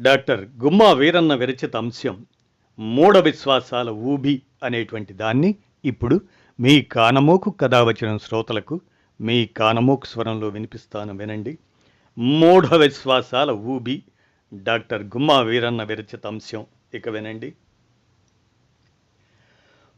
Doctor గుమ్మా వీరన్న విరచిత అంశం మూఢ విశ్వాసాల ఊబి అనేటువంటి దాన్ని ఇప్పుడు మీ కానమోకు కథావచనం శ్రోతలకు మీ కానమోకు స్వరంలో వినిపిస్తాను వినండి. మూఢ విశ్వాసాల ఊబి డాక్టర్ గుమ్మా వీరన్న విరచిత అంశం ఇక వినండి.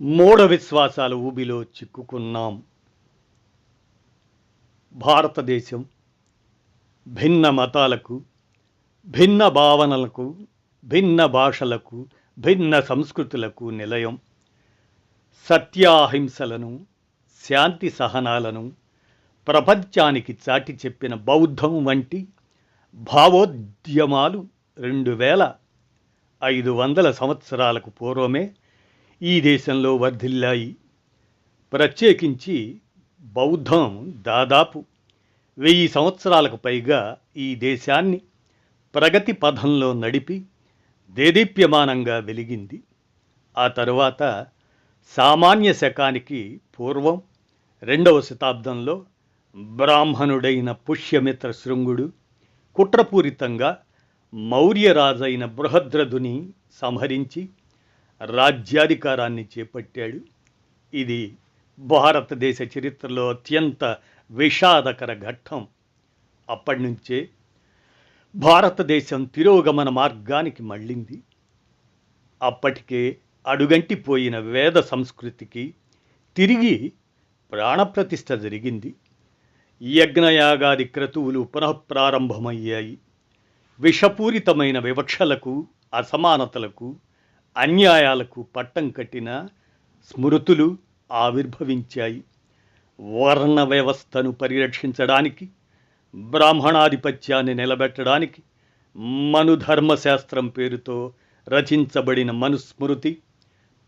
మూఢ విశ్వాసాల ఊబిలో చిక్కుకున్నాం. భారతదేశం భిన్న మతాలకు భిన్న భావనలకు భిన్న భాషలకు భిన్న సంస్కృతులకు నిలయం. సత్యాహింసలను శాంతి సహనాలను ప్రపంచానికి చాటి చెప్పిన బౌద్ధం వంటి భావోద్యమాలు రెండు వేల ఐదు వందల సంవత్సరాలకు పూర్వమే ఈ దేశంలో వర్ధిల్లాయి. ప్రత్యేకించి బౌద్ధం దాదాపు వెయ్యి సంవత్సరాలకు పైగా ఈ దేశాన్ని ప్రగతి పథంలో నడిపి దేదీప్యమానంగా వెలిగింది. ఆ తరువాత సామాన్య శకానికి పూర్వం రెండవ శతాబ్దంలో బ్రాహ్మణుడైన పుష్యమిత్ర శృంగుడు కుట్రపూరితంగా మౌర్యరాజైన బృహద్రదుని సంహరించి రాజ్యాధికారాన్ని చేపట్టాడు. ఇది భారతదేశ చరిత్రలో అత్యంత విషాదకర ఘట్టం. అప్పటి నుంచే భారతదేశం తిరోగమన మార్గానికి మళ్ళింది. అప్పటికే అడుగంటిపోయిన వేద సంస్కృతికి తిరిగి ప్రాణప్రతిష్ఠ జరిగింది. యజ్ఞయాగాది క్రతువులు పునఃప్రారంభమయ్యాయి విషపూరితమైన వివక్షలకు అసమానతలకు అన్యాయాలకు పట్టం కట్టిన స్మృతులు ఆవిర్భవించాయి. వర్ణ వ్యవస్థను పరిరక్షించడానికి బ్రాహ్మణాధిపత్యాన్ని నిలబెట్టడానికి మనుధర్మశాస్త్రం పేరుతో రచించబడిన మనుస్మృతి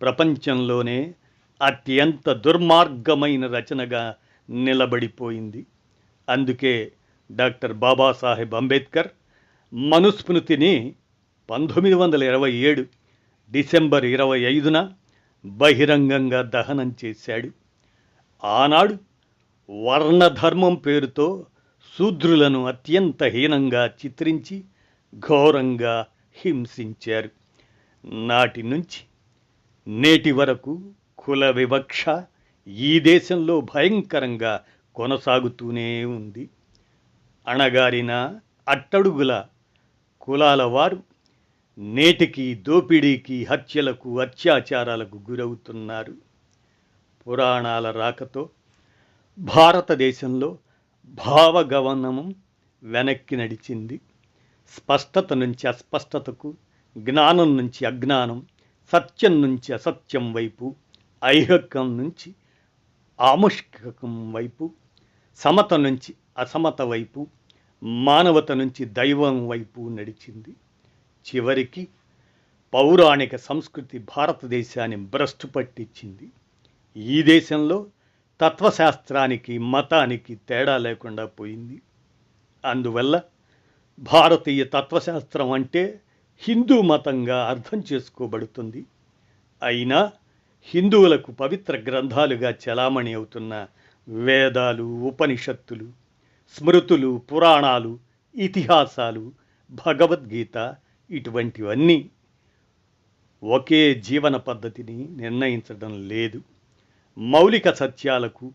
ప్రపంచంలోనే అత్యంత దుర్మార్గమైన రచనగా నిలబడిపోయింది. అందుకే డాక్టర్ బాబాసాహెబ్ అంబేద్కర్ మనుస్మృతిని పంతొమ్మిది వందల ఇరవై ఏడు డిసెంబర్ ఇరవై ఐదున బహిరంగంగా దహనం చేశాడు. ఆనాడు వర్ణధర్మం పేరుతో శూద్రులను అత్యంత హీనంగా చిత్రించి ఘోరంగా హింసించారు. నాటి నుంచి నేటి వరకు కుల వివక్ష ఈ దేశంలో భయంకరంగా కొనసాగుతూనే ఉంది. అణగారిన అట్టడుగుల కులాల వారు నేటికి దోపిడీకి హత్యలకు అత్యాచారాలకు గురవుతున్నారు. పురాణాల రాకతో భారతదేశంలో భావగవనము వెనక్కి నడిచింది. స్పష్టత నుంచి అస్పష్టతకు జ్ఞానం నుంచి అజ్ఞానం సత్యం నుంచి అసత్యం వైపు ఐహకం నుంచి ఆముష్కం వైపు సమత నుంచి అసమత వైపు మానవత నుంచి దైవం వైపు నడిచింది. చివరికి పౌరాణిక సంస్కృతి భారతదేశాన్ని భ్రష్టు పట్టించింది ఈ దేశంలో తత్వశాస్త్రానికి మతానికి తేడా లేకుండా పోయింది. అందువల్ల భారతీయ తత్వశాస్త్రం అంటే హిందూ మతంగా అర్థం చేసుకోబడుతుంది. అయినా హిందువులకు పవిత్ర గ్రంథాలుగా చలామణి అవుతున్న వేదాలు ఉపనిషత్తులు స్మృతులు పురాణాలు ఇతిహాసాలు భగవద్గీత ఇటువంటివన్నీ ఒకే జీవన పద్ధతిని నిర్ణయించడం లేదు. మౌలిక సత్యాలకు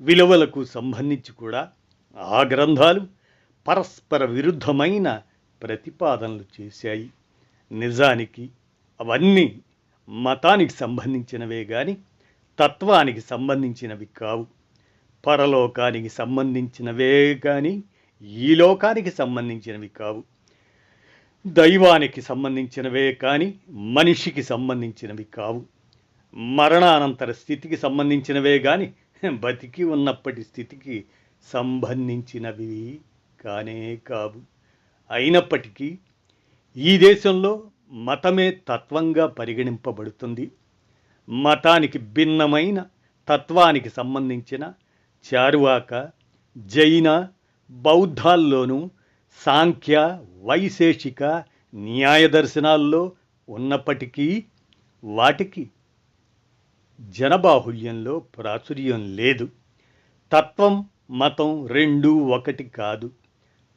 విలువలకు సంబంధించి కూడా ఆ గ్రంథాలు పరస్పర విరుద్ధమైన ప్రతిపాదనలు చేశాయి. నిజానికి అవన్నీ మతానికి సంబంధించినవే కానీ తత్వానికి సంబంధించినవి కావు. పరలోకానికి సంబంధించినవే కానీ ఈ లోకానికి సంబంధించినవి కావు. దైవానికి సంబంధించినవే కానీ మనిషికి సంబంధించినవి కావు. మరణానంతర స్థితికి సంబంధించినవే కానీ బతికి ఉన్నప్పటి స్థితికి సంబంధించినవి కానే కావు. అయినప్పటికీ ఈ దేశంలో మతమే తత్వంగా పరిగణింపబడుతుంది. మతానికి భిన్నమైన తత్వానికి సంబంధించిన చారువాక జైన బౌద్ధాల్లోనూ సాంఖ్య వైశేషిక న్యాయ దర్శనాల్లో ఉన్నప్పటికీ వాటికి జనబాహుళ్యంలో ప్రాచుర్యం లేదు. తత్వం మతం రెండూ ఒకటి కాదు.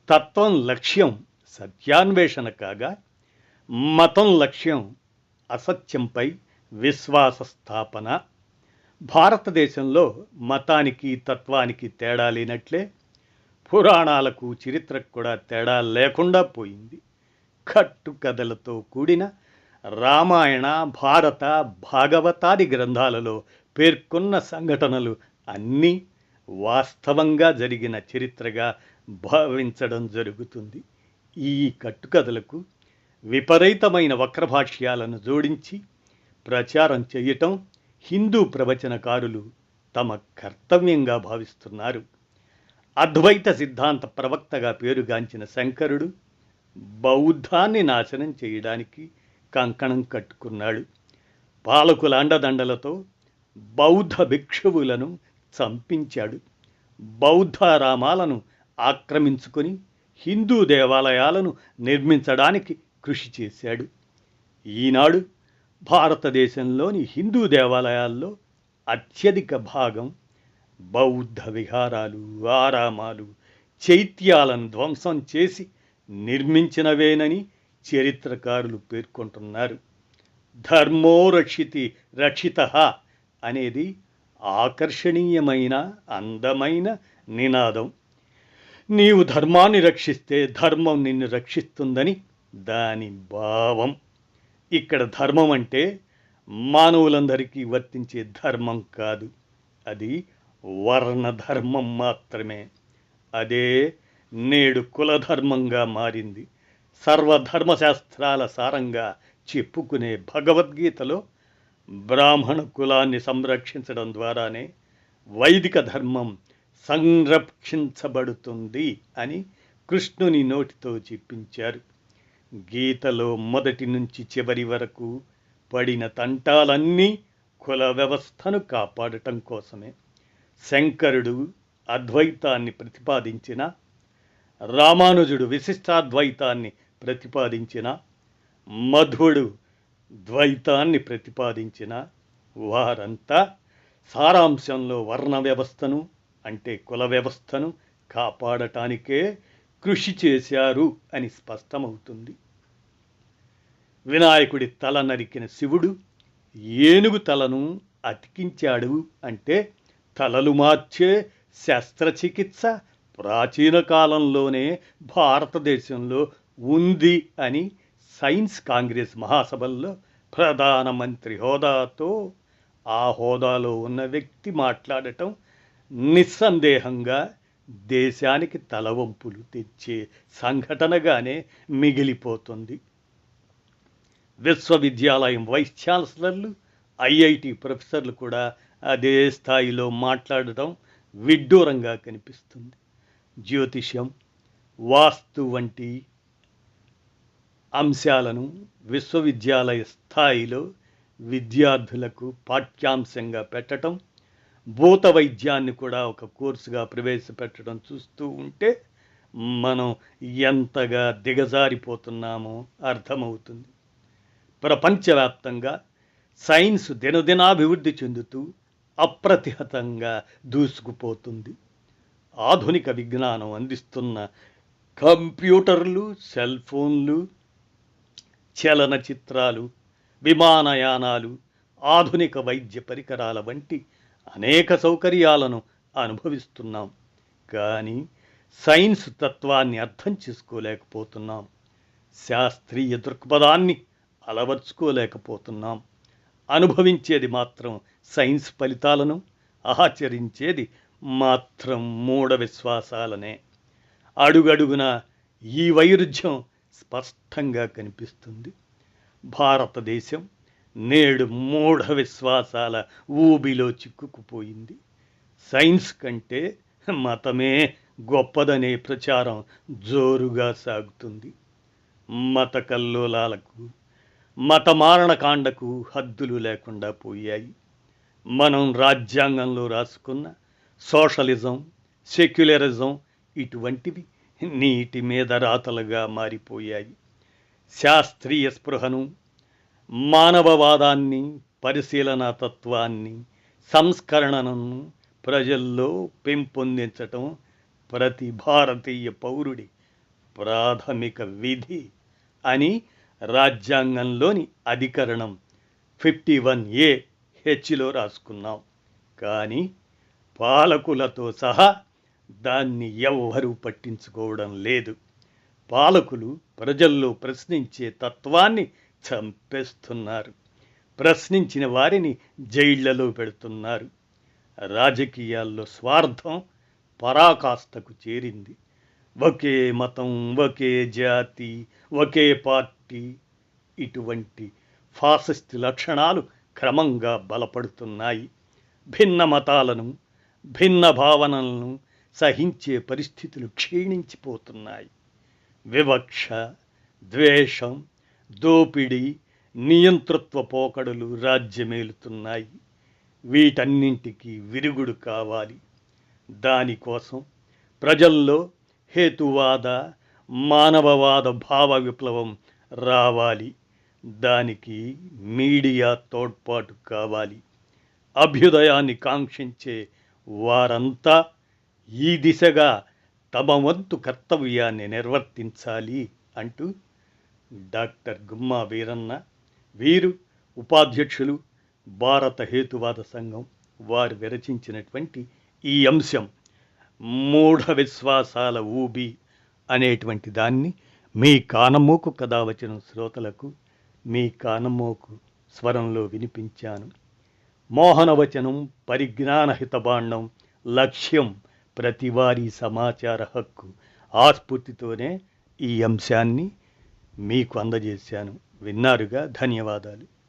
తత్వం లక్ష్యం సత్యాన్వేషణ కాగా మతం లక్ష్యం అసత్యంపై విశ్వాస స్థాపన. భారతదేశంలో మతానికి తత్వానికి తేడా లేనట్లే పురాణాలకు చరిత్రకు కూడా తేడా లేకుండా పోయింది. కట్టుకథలతో కూడిన రామాయణ భారత భాగవతాది గ్రంథాలలో పేర్కొన్న సంఘటనలు అన్నీ వాస్తవంగా జరిగిన చరిత్రగా భావించడం జరుగుతుంది. ఈ కట్టుకథలకు విపరీతమైన వక్రభాష్యాలను జోడించి ప్రచారం చేయటం హిందూ ప్రవచనకారులు తమ కర్తవ్యంగా భావిస్తున్నారు. అద్వైత సిద్ధాంత ప్రవక్తగా పేరుగాంచిన శంకరుడు బౌద్ధాన్ని నాశనం చేయడానికి కంకణం కట్టుకున్నాడు. పాలకుల అండదండలతో బౌద్ధ భిక్షువులను చంపించాడు. బౌద్ధారామాలను ఆక్రమించుకొని హిందూ దేవాలయాలను నిర్మించడానికి కృషి చేశాడు. ఈనాడు భారతదేశంలోని హిందూ దేవాలయాల్లో అత్యధిక భాగం బౌద్ధ విహారాలు ఆరామాలు చైత్యాలను ధ్వంసం చేసి నిర్మించినవేనని చరిత్రకారులు పేర్కొంటున్నారు. ధర్మో రక్షితి రక్షిత అనేది ఆకర్షణీయమైన అందమైన నినాదం. నీవు ధర్మాన్ని రక్షిస్తే ధర్మం నిన్ను రక్షిస్తుందని దాని భావం. ఇక్కడ ధర్మం అంటే మానవులందరికీ వర్తించే ధర్మం కాదు. అది వర్ణ ధర్మం మాత్రమే. అదే నేడు కులధర్మంగా మారింది. సర్వధర్మశాస్త్రాల సారంగా చెప్పుకునే భగవద్గీతలో బ్రాహ్మణ కులాన్ని సంరక్షించడం ద్వారానే వైదిక ధర్మం సంరక్షించబడుతుంది అని కృష్ణుని నోటితో చెప్పించారు. గీతలో మొదటి నుంచి చివరి వరకు పడిన తంటాలన్నీ కుల వ్యవస్థను కాపాడటం కోసమే. శంకరుడు అద్వైతాన్ని ప్రతిపాదించిన రామానుజుడు విశిష్టాద్వైతాన్ని ప్రతిపాదించిన మధుడు ద్వైతాన్ని ప్రతిపాదించిన వారంతా సారాంశంలో వర్ణ వ్యవస్థను అంటే కుల వ్యవస్థను కాపాడటానికే కృషి చేశారు అని స్పష్టమవుతుంది. వినాయకుడి తల నరికిన శివుడు ఏనుగు తలను అతికించాడు అంటే తలలు మార్చే శస్త్రచికిత్స ప్రాచీన కాలంలోనే భారతదేశంలో ఉంది అని సైన్స్ కాంగ్రెస్ మహాసభల్లో ప్రధానమంత్రి హోదాతో ఆ హోదాలో ఉన్న వ్యక్తి మాట్లాడటం నిస్సందేహంగా దేశానికి తలవంపులు తెచ్చే సంఘటనగానే మిగిలిపోతుంది. విశ్వవిద్యాలయం వైస్ ఛాన్సలర్లు ఐఐటి ప్రొఫెసర్లు కూడా అదే స్థాయిలో మాట్లాడటం విడ్డూరంగా కనిపిస్తుంది. జ్యోతిష్యం వాస్తు వంటి అంశాలను విశ్వవిద్యాలయ స్థాయిలో విద్యార్థులకు పాఠ్యాంశంగా పెట్టడం భూత వైద్యాన్ని కూడా ఒక కోర్సుగా ప్రవేశపెట్టడం చూస్తూ ఉంటే మనం ఎంతగా దిగజారిపోతున్నామో అర్థమవుతుంది. ప్రపంచవ్యాప్తంగా సైన్స్ దినదినాభివృద్ధి చెందుతూ అప్రతిహతంగా దూసుకుపోతుంది. ఆధునిక విజ్ఞానం అందిస్తున్న కంప్యూటర్లు సెల్ ఫోన్లు చలనచిత్రాలు విమానయానాలు ఆధునిక వైద్య పరికరాల వంటి అనేక సౌకర్యాలను అనుభవిస్తున్నాం. కానీ సైన్స్ తత్వాన్ని అర్థం చేసుకోలేకపోతున్నాం. శాస్త్రీయ దృక్పథాన్ని అలవర్చుకోలేకపోతున్నాం. అనుభవించేది మాత్రం సైన్స్ ఫలితాలను ఆచరించేది మాత్రం మూఢ విశ్వాసాలనే. అడుగడుగున ఈ వైరుధ్యం స్పష్టంగా కనిపిస్తుంది. భారతదేశం నేడు మూఢ విశ్వాసాల ఊబిలో చిక్కుకుపోయింది. సైన్స్ కంటే మతమే గొప్పదనే ప్రచారం జోరుగా సాగుతుంది. మత కల్లోలాలకు మత మారణకాండకు హద్దులు లేకుండా పోయాయి. మనం రాజ్యాంగంలో రాసుకున్న సోషలిజం సెక్యులరిజం ఇటువంటివి నీటి మీద రాతలుగా మారిపోయాయి. శాస్త్రీయ స్పృహను మానవవాదాన్ని పరిశీలనా తత్వాన్ని సంస్కరణను ప్రజల్లో పెంపొందించటం ప్రతి భారతీయ పౌరుడి ప్రాథమిక విధి అని రాజ్యాంగంలోని అధికరణం ఫిఫ్టీ వన్ ఏ హెచ్లో రాసుకున్నాం. కానీ పాలకులతో సహా దాన్ని ఎవ్వరూ పట్టించుకోవడం లేదు. పాలకులు ప్రజల్లో ప్రశ్నించే తత్వాన్ని చంపేస్తున్నారు. ప్రశ్నించిన వారిని జైళ్ళలో పెడుతున్నారు. రాజకీయాల్లో స్వార్థం పరాకాష్ఠకు చేరింది. ఒకే మతం ఒకే జాతి ఒకే పార్టీ ఇటువంటి ఫాసిస్ట్ లక్షణాలు క్రమంగా బలపడుతున్నాయి. భిన్న మతాలను భిన్న భావనలను సహించే పరిస్థితులు క్షీణించిపోతున్నాయి. వివక్ష ద్వేషం దోపిడీ నియంతృత్వ పోకడలు రాజ్యమేలుతున్నాయి. వీటన్నింటికి విరుగుడు కావాలి. దానికోసం ప్రజల్లో హేతువాద మానవవాద భావ విప్లవం రావాలి. దానికి మీడియా తోడ్పాటు కావాలి. అభ్యుదయాన్ని కాంక్షించే వారంతా ఈ దిశగా తమ వంతు కర్తవ్యాన్ని నిర్వర్తించాలి అంటూ డాక్టర్ గుమ్మా వీరన్న వీరు ఉపాధ్యక్షులు భారత హేతువాద సంఘం వారు విరచించినటువంటి ఈ అంశం. మూఢ విశ్వాసాల ఊబి అనేటువంటి దాన్ని మీ కానమోకు కథ వచ్చిన శ్రోతలకు మీ కానమోకు స్వరంలో వినిపించాను. మోహనవచనం పరిజ్ఞాన హితబాండం లక్ష్యం ప్రతివారీ సమాచార హక్కు ఆస్ఫూర్తితోనే ఈ అంశాన్ని మీకు అందజేశాను. విన్నారుగా? ధన్యవాదాలు.